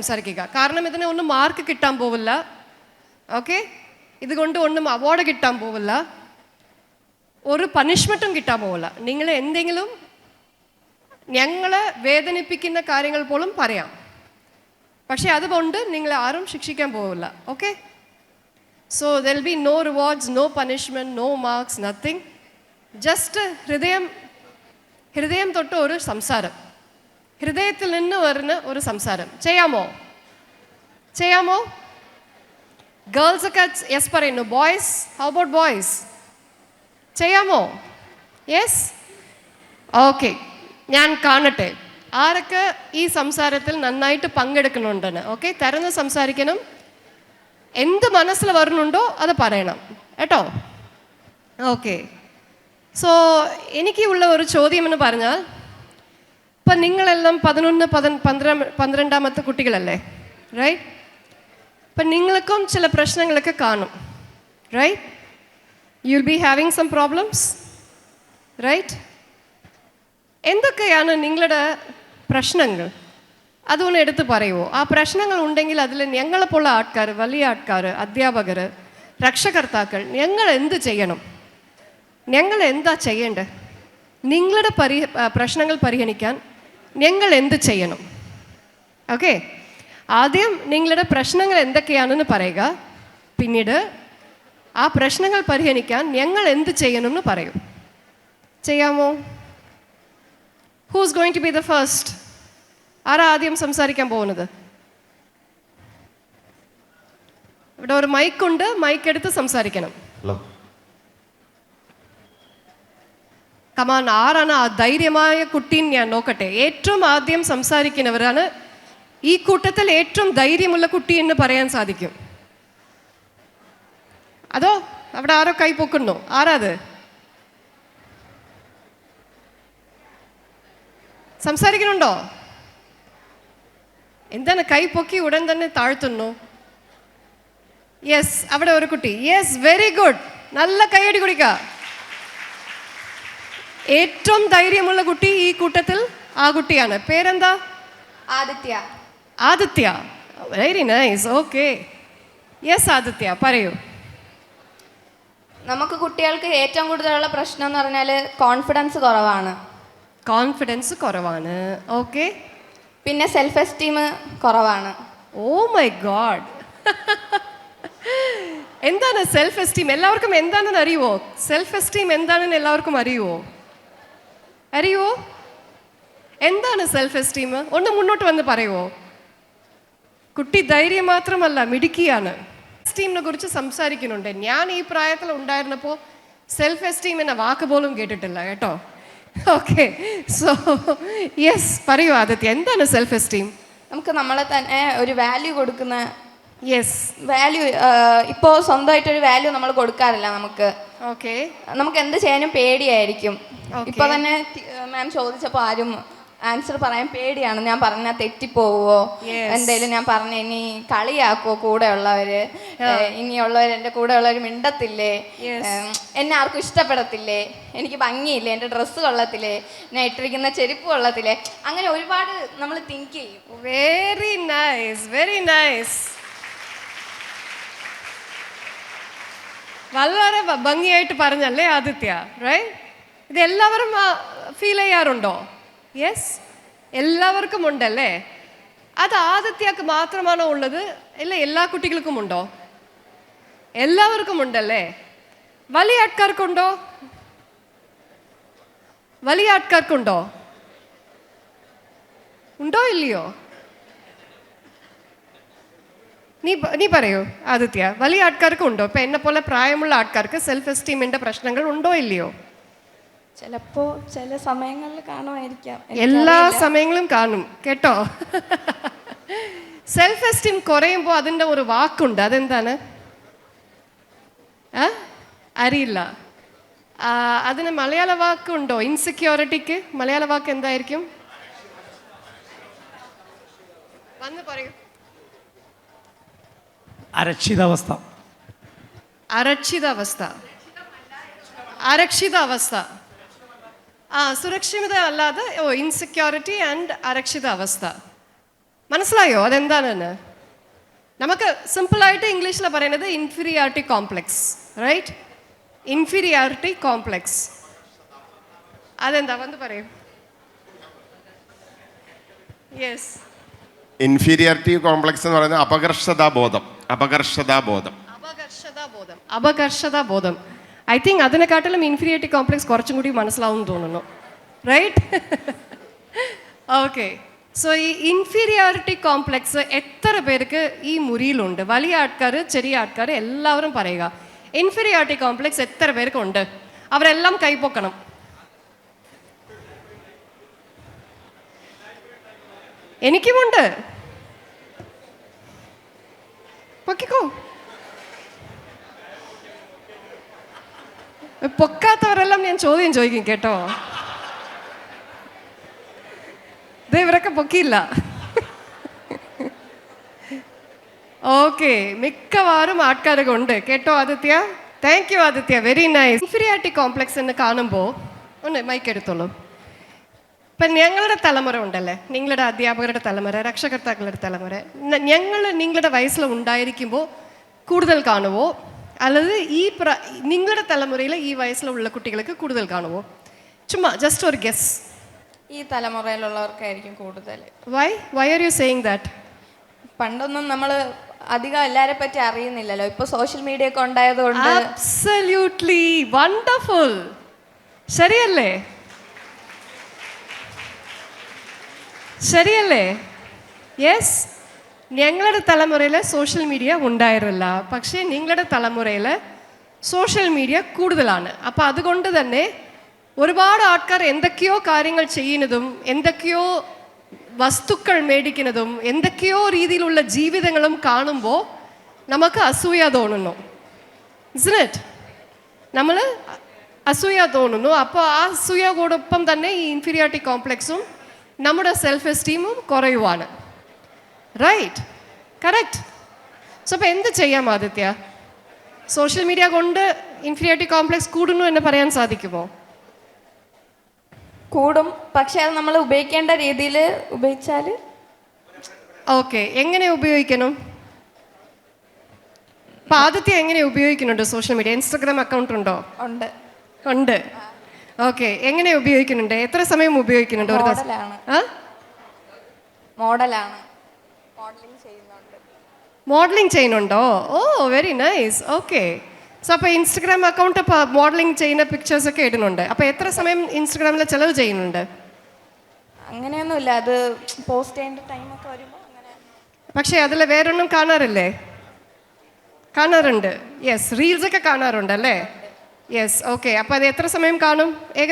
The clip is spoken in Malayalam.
സംസാരിക്കുക. കാരണം ഇതിന് ഒന്നും മാർക്ക് കിട്ടാൻ പോവില്ല. ഓക്കെ ഇതുകൊണ്ട് ഒന്നും അവാർഡ് കിട്ടാൻ പോവില്ല. ഒരു പണിഷ്മെന്റും കിട്ടാൻ പോവില്ല. നിങ്ങൾ എന്തെങ്കിലും ഞങ്ങളെ വേദനിപ്പിക്കുന്ന കാര്യങ്ങൾ പോലും പറയാം. പക്ഷേ അതുകൊണ്ട് നിങ്ങളെ ആരും ശിക്ഷിക്കാൻ പോവില്ല. Okay so there be no rewards no punishment no marks nothing just ഹൃദയം ഹൃദയം തൊട്ട് ഒരു സംസാരം. ഹൃദയത്തിൽ നിന്ന് വരുന്ന ഒരു സംസാരം. ചെയ്യാമോ? ചെയ്യാമോ? ഗേൾസ് ഒക്കെ യെസ് പറയുന്നു. ബോയ്സ് ഹൗ അബൌട്ട് ബോയ്സ് ചെയ്യാമോ? യെസ് ഓക്കെ ഞാൻ കാണട്ടെ. ആരൊക്കെ ഈ സംസാരത്തിൽ നന്നായിട്ട് പങ്കെടുക്കുന്നുണ്ടെന്ന്. ഓക്കെ തരുന്ന സംസാരിക്കണം. എന്ത് മനസ്സിൽ വരുന്നുണ്ടോ അത് പറയണം. കേട്ടോ? ഓക്കെ സോ എനിക്ക് ഉള്ള ഒരു ചോദ്യം എന്ന് പറഞ്ഞാൽ ഇപ്പം നിങ്ങളെല്ലാം പതിനൊന്ന് പത പന്ത്രണ്ട് പന്ത്രണ്ടാമത്തെ കുട്ടികളല്ലേ? റൈറ്റ് ഇപ്പം നിങ്ങൾക്കും ചില പ്രശ്നങ്ങളൊക്കെ കാണും. Right you will be having some problems right എന്തൊക്കെയാണ് നിങ്ങളുടെ പ്രശ്നങ്ങൾ? അതുകൊണ്ട് എടുത്ത് പറയുമോ ആ പ്രശ്നങ്ങൾ ഉണ്ടെങ്കിൽ അതിൽ ഞങ്ങളെപ്പോലുള്ള ആൾക്കാർ വലിയ ആൾക്കാർ അധ്യാപകർ രക്ഷകർത്താക്കൾ ഞങ്ങൾ എന്ത് ചെയ്യണം? ഞങ്ങൾ എന്താ ചെയ്യേണ്ടത്? നിങ്ങളുടെ പരി പ്രശ്നങ്ങൾ പരിഗണിക്കാൻ ഞങ്ങൾ എന്ത് ചെയ്യണം? ഓക്കെ ആദ്യം നിങ്ങളുടെ പ്രശ്നങ്ങൾ എന്തൊക്കെയാണെന്ന് പറയുക. പിന്നീട് ആ പ്രശ്നങ്ങൾ പരിഹരിക്കാൻ ഞങ്ങൾ എന്ത് ചെയ്യണമെന്ന് പറയും. ചെയ്യാമോ? Who's going to be the first ആരാ ആദ്യം സംസാരിക്കാൻ പോകുന്നത്? ഇവിടെ ഒരു മൈക്കുണ്ട് മൈക്ക് എടുത്ത് സംസാരിക്കണം. ഹലോ കമാൻ ആരാണ് ആ ധൈര്യമായ കുട്ടി ഞാൻ നോക്കട്ടെ. ഏറ്റവും ആദ്യം സംസാരിക്കുന്നവരാണ് ഈ കൂട്ടത്തിൽ ഏറ്റവും ധൈര്യമുള്ള കുട്ടി എന്ന് പറയാൻ സാധിക്കും. അതോ അവിടെ ആരോ കൈ പൊക്കുന്നു? ആരാത് സംസാരിക്കുന്നുണ്ടോ? എന്താണ് കൈ പൊക്കി ഉടൻ തന്നെ താഴ്ത്തുന്നു? യെസ് അവിടെ ഒരു കുട്ടി. യെസ് വെരി ഗുഡ് നല്ല കൈയടി കുടിക്കുക ഏറ്റവും ധൈര്യമുള്ള കുട്ടി ഈ കൂട്ടത്തിൽ ആ കുട്ടിയാണ്. പേരെന്താ? Aditya. Aditya. Very nice okay yes Aditya പറയൂ. നമുക്ക് കുട്ടികൾക്ക് ഏറ്റവും കൂടുതലുള്ള പ്രശ്നം എന്ന് പറഞ്ഞാൽ കോൺഫിഡൻസ് കുറവാണ്. കോൺഫിഡൻസ് കുറവാണ്. ഓക്കെ പിന്നെ സെൽഫ് എസ്റ്റീം കുറവാണ്. ഓ മൈ ഗോഡ് എന്താണ് സെൽഫ് എസ്റ്റീം എല്ലാവർക്കും എന്താണെന്ന് അറിയുമോ സെൽഫ് എസ്റ്റീം എന്താണെന്ന് എല്ലാവർക്കും അറിയുമോ അറിയുമോ എന്താണ് സെൽഫ് എസ്റ്റീം ഒന്ന് മുന്നോട്ട് വന്ന് പറയുമോ കുട്ടി ധൈര്യം മാത്രമല്ല മിടുക്കിയാണ്. എസ്റ്റീമിനെ കുറിച്ച് സംസാരിക്കുന്നുണ്ട്. ഞാൻ ഈ പ്രായത്തിൽ ഉണ്ടായിരുന്നപ്പോൾ സെൽഫ് എസ്റ്റീം എന്ന വാക്ക് പോലും കേട്ടിട്ടില്ല കേട്ടോ? ഓക്കെ സോ യെസ് പറയൂ ആദിത്യ. എന്താണ് സെൽഫ് എസ്റ്റീം നമുക്ക് നമ്മളെ തന്നെ ഒരു വാല്യൂ കൊടുക്കുന്ന യെസ് വാല്യൂ ഇപ്പോൾ സ്വന്തമായിട്ടൊരു വാല്യൂ നമ്മൾ കൊടുക്കാറില്ല നമുക്ക്. ഓക്കെ നമുക്ക് എന്ത് ചെയ്യാനും പേടിയായിരിക്കും. ഇപ്പൊ തന്നെ മാം ചോദിച്ചപ്പോൾ ആരും ആൻസർ പറയാൻ പേടിയാണ്. ഞാൻ പറഞ്ഞാൽ തെറ്റിപ്പോവോ. എന്തേലും ഞാൻ പറഞ്ഞ ഇനി കളിയാക്കുവോ കൂടെയുള്ളവര്? ഏഹ്, ഇനിയുള്ളവർ എന്റെ കൂടെയുള്ളവർ മിണ്ടത്തില്ലേ? Yes. എന്നെ ആർക്കും ഇഷ്ടപ്പെടത്തില്ലേ? എനിക്ക് ഭംഗിയില്ലേ? എന്റെ ഡ്രസ്സ് കൊള്ളത്തില്ലേ? ഞാൻ ഇട്ടിരിക്കുന്ന ചെരുപ്പ് കൊള്ളത്തില്ലേ? അങ്ങനെ ഒരുപാട് നമ്മൾ തിങ്ക് ചെയ്യും. വെരി നൈസ് വെരി നൈസ് വളരെ ഭംഗിയായിട്ട് പറഞ്ഞല്ലേ ആദിത്യ റൈറ്റ് ഇത് എല്ലാവരും ഫീൽ ചെയ്യാറുണ്ടോ? യെസ് എല്ലാവർക്കും ഉണ്ടല്ലേ അത് ആദിത്യക്ക് മാത്രമാണോ ഉള്ളത്? അല്ല എല്ലാ കുട്ടികൾക്കും ഉണ്ടോ എല്ലാവർക്കും ഉണ്ടല്ലേ വലിയ ആൾക്കാർക്കുണ്ടോ? വലിയ ആൾക്കാർക്കുണ്ടോ? ഉണ്ടോ ഇല്ലയോ? നീ നീ പറയൂ ആദിത്യ. വലിയ ആൾക്കാർക്ക് ഉണ്ടോ ഇപ്പം എന്നെ പോലെ പ്രായമുള്ള ആൾക്കാർക്ക് സെൽഫ് എസ്റ്റീമിന്റെ പ്രശ്നങ്ങൾ ഉണ്ടോ ഇല്ലയോ? ചിലപ്പോ ചില സമയങ്ങളിൽ കാണുമായിരിക്കാം. എല്ലാ സമയങ്ങളും കാണും കേട്ടോ? സെൽഫ് എസ്റ്റീം കുറയുമ്പോൾ അതിന്റെ ഒരു വാക്കുണ്ട് അതെന്താണ്? അറിയില്ല. അതിന് മലയാള വാക്കുണ്ടോ? ഇൻസെക്യൂരിറ്റിക്ക് മലയാള വാക്ക് എന്തായിരിക്കും? വന്ന് പറയൂ. അരക്ഷിതാവസ്ഥ. അരക്ഷിതാവസ്ഥ. അരക്ഷിതാവസ്ഥ. ആ സുരക്ഷിത അല്ലാതെ ഓ ഇൻസെക്യൂരിറ്റി ആൻഡ് അരക്ഷിതാവസ്ഥ. മനസ്സിലായോ? അതെന്താണെന്ന് നമുക്ക് സിമ്പിളായിട്ട് ഇംഗ്ലീഷിൽ പറയുന്നത് inferiority complex right inferiority complex അതെന്താ? വന്ന് പറയും. യെസ് ഇൻഫീരിയാരിറ്റി കോംപ്ലക്സ് എന്ന് പറയുന്നത് അപകർഷതാബോധം. അപകർഷതാബോധം. അപകർഷതാബോധം. അപകർഷതാബോധം. ഐ തിങ്ക് അതിനെക്കാട്ടിലും ഇൻഫീരിയറിറ്റി കോംപ്ലക്സ് കുറച്ചും കൂടി മനസ്സിലാവും തോന്നുന്നു. റൈറ്റ് ഓക്കെ സോ ഈ ഇൻഫീരിയോറിറ്റി കോംപ്ലക്സ് എത്ര പേർക്ക് ഈ മുറിയിലുണ്ട്? വലിയ ആൾക്കാർ ചെറിയ ആൾക്കാർ എല്ലാവരും പറയുക. ഇൻഫീരിയോറിറ്റി കോംപ്ലക്സ് എത്ര പേർക്കുണ്ട്? അവരെല്ലാം കൈപ്പൊക്കണം എനിക്കുമുണ്ട്. പൊക്കിക്കോ. പൊക്കാത്തവരെല്ലാം ഞാൻ ചോദ്യം ചോദിക്കും കേട്ടോ. ദേ ഇവരൊക്കെ പൊക്കിയില്ല. ഓക്കെ മിക്കവാറും ആൾക്കാരൊക്കെ ഉണ്ട് കേട്ടോ Aditya? Thank you Aditya. Very nice inferiority complex എന്ന് കാണുമ്പോൾ ഒന്ന് മൈക്ക് എടുത്തോളൂ. ഇപ്പം ഞങ്ങളുടെ തലമുറ ഉണ്ടല്ലേ? നിങ്ങളുടെ അധ്യാപകരുടെ തലമുറ രക്ഷകർത്താക്കളുടെ തലമുറ. ഞങ്ങൾ നിങ്ങളുടെ വയസ്സിൽ ഉണ്ടായിരിക്കുമ്പോൾ കൂടുതൽ കാണുമോ അല്ലാതെ ഈ പ്ര നിങ്ങളുടെ തലമുറയിൽ ഈ വയസ്സിലുള്ള കുട്ടികൾക്ക് കൂടുതൽ കാണുമോ ചുമ്മാ ജസ്റ്റ് ഒരു ഗസ് ഈ തലമുറയിലുള്ളവർക്കായിരിക്കും കൂടുതൽ. Why why are you saying that പണ്ടൊന്നും നമ്മൾ അധികം എല്ലാരെ പറ്റി അറിയുന്നില്ലല്ലോ. ഇപ്പൊ സോഷ്യൽ മീഡിയ ഒക്കെ ഉണ്ടായതുകൊണ്ട് വണ്ടർഫുൾ ശരിയല്ലേ? ശരിയല്ലേ? യെസ് ഞങ്ങളുടെ തലമുറയിൽ സോഷ്യൽ മീഡിയ ഉണ്ടായിരുന്നില്ല. പക്ഷേ നിങ്ങളുടെ തലമുറയിൽ സോഷ്യൽ മീഡിയ കൂടുതലാണ്. അപ്പോൾ അതുകൊണ്ട് തന്നെ ഒരുപാട് ആൾക്കാർ എന്തൊക്കെയോ കാര്യങ്ങൾ ചെയ്യുന്നതും എന്തൊക്കെയോ വസ്തുക്കൾ മേടിക്കുന്നതും എന്തൊക്കെയോ രീതിയിലുള്ള ജീവിതങ്ങളും കാണുമ്പോൾ നമുക്ക് അസൂയ തോന്നുന്നു. ഇറ്റ് നമ്മൾ അസൂയ തോന്നുന്നു. അപ്പോൾ ആ അസൂയയോടൊപ്പം തന്നെ ഈ ഇൻഫീരിയോറിറ്റി കോംപ്ലക്സും നമ്മുടെ സെൽഫ് എസ്റ്റീമും കുറയുവാണ്. റൈറ്റ് കറക്റ്റ് സോ അപ്പോൾ എന്ത് ചെയ്യാം ആദിത്യ? സോഷ്യൽ മീഡിയ കൊണ്ട് ഇൻഫീരിയോറിറ്റി കോംപ്ലക്സ് കൂടുന്നു എന്ന് പറയാൻ സാധിക്കുമോ? കൂടും. പക്ഷെ അത് നമ്മൾ ഉപയോഗിക്കേണ്ട രീതിയിൽ ഉപയോഗിച്ചാൽ? ഓക്കെ എങ്ങനെ ഉപയോഗിക്കണം? അപ്പം ആദിത്യ എങ്ങനെ ഉപയോഗിക്കുന്നുണ്ട് സോഷ്യൽ മീഡിയ ഇൻസ്റ്റഗ്രാം അക്കൗണ്ട് ഉണ്ടോ? ഉണ്ട്. ഉണ്ട്. ഓക്കെ എങ്ങനെ ഉപയോഗിക്കുന്നുണ്ട്? എത്ര സമയം ഉപയോഗിക്കുന്നുണ്ട് ഒരു ദിവസം? മോഡലാണ്. ആ? മോഡലാണ്. മോഡലിംഗ് ചെയ്യുന്നുണ്ട്. മോഡലിംഗ് ചെയ്യുന്നുണ്ടോ? Oh very nice. Okay. So അപ്പോൾ ഇൻസ്റ്റഗ്രാം അക്കൗണ്ട് ഇപ്പോൾ മോഡലിംഗ് ചെയ്യുന്ന പിക്ചേഴ്സ് ഒക്കെ ഇടുന്നുണ്ട്. അപ്പോൾ എത്ര സമയം ഇൻസ്റ്റഗ്രാമിൽ ചിലവ് ചെയ്യുന്നുണ്ട്? അങ്ങനെയൊന്നുമില്ല. അത് പോസ്റ്റ് ചെയ്യേണ്ട ടൈമൊക്കെ വരുമ്പോൾ അങ്ങനെ. പക്ഷേ അതിൽ വേറൊന്നും കാണാറില്ലേ? കാണാറുണ്ട്. യെസ് റീൽസ് ഒക്കെ കാണാറുണ്ട് അല്ലേ? യെസ് ഓക്കെ അപ്പോൾ അത് എത്ര സമയം കാണും? ഏക